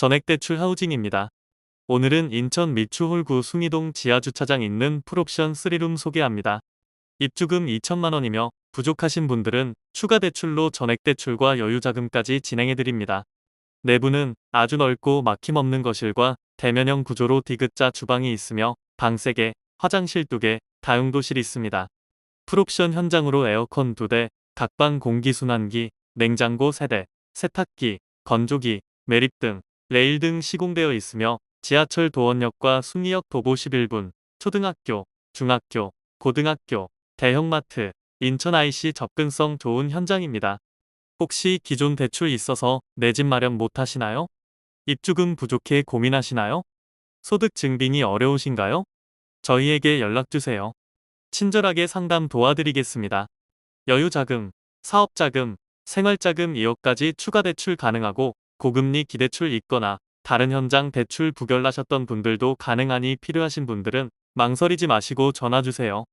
전액대출 하우징입니다. 오늘은 인천 미추홀구 숭이동 지하주차장 있는 풀옵션 3룸 소개합니다. 입주금 2천만 원이며 부족하신 분들은 추가 대출로 전액대출과 여유자금까지 진행해드립니다. 내부는 아주 넓고 막힘없는 거실과 대면형 구조로 디귿자 주방이 있으며 방 3개, 화장실 2개, 다용도실 있습니다. 풀옵션 현장으로 에어컨 2대, 각방 공기순환기, 냉장고 3대, 세탁기, 건조기, 매립 등, 레일 등 시공되어 있으며 지하철 도원역과 숭이역 도보 11분, 초등학교, 중학교, 고등학교, 대형마트, 인천 IC 접근성 좋은 현장입니다. 혹시 기존 대출 있어서 내 집 마련 못 하시나요? 입주금 부족해 고민하시나요? 소득 증빙이 어려우신가요? 저희에게 연락주세요. 친절하게 상담 도와드리겠습니다. 여유자금, 사업자금, 생활자금 2억까지 추가 대출 가능하고 고금리 기대출 있거나 다른 현장 대출 부결나셨던 분들도 가능하니 필요하신 분들은 망설이지 마시고 전화주세요.